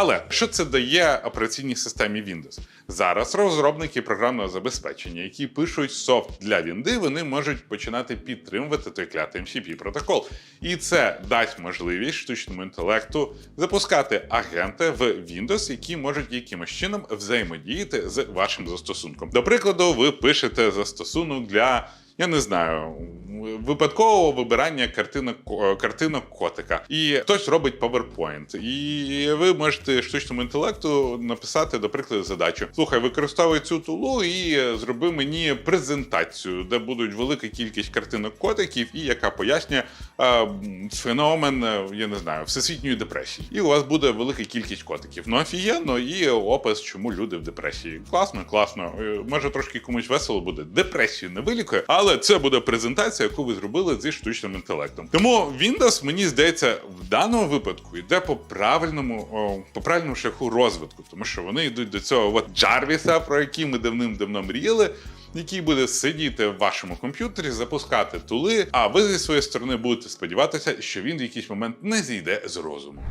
Але що це дає операційній системі Windows? Зараз розробники програмного забезпечення, які пишуть софт для Вінди, вони можуть починати підтримувати той клятий MCP протокол. І це дасть можливість штучному інтелекту запускати агенти в Windows, які можуть якимось чином взаємодіяти з вашим застосунком. До прикладу, ви пишете застосунок для. Я не знаю, випадкового вибирання картинок, картинок котика. І хтось робить PowerPoint. І ви можете штучному інтелекту написати, до прикладу, задачу: слухай, використовуй цю тулу і зроби мені презентацію, де будуть велика кількість картинок котиків, і яка пояснює е, феномен, я не знаю, всесвітньої депресії. І у вас буде велика кількість котиків. Ну офігенно, і опис, чому люди в депресії. Класно, класно. Е, Може трошки комусь весело буде. Депресію не вилікує, але це буде презентація, яку ви зробили зі штучним інтелектом. Тому Windows, мені здається, в даному випадку йде по правильному, о, по правильному шляху розвитку, тому що вони йдуть до цього от Джарвіса, про який ми давним-давно мріяли. Який буде сидіти в вашому комп'ютері, запускати тули, а ви зі своєї сторони будете сподіватися, що він в якийсь момент не зійде з розуму.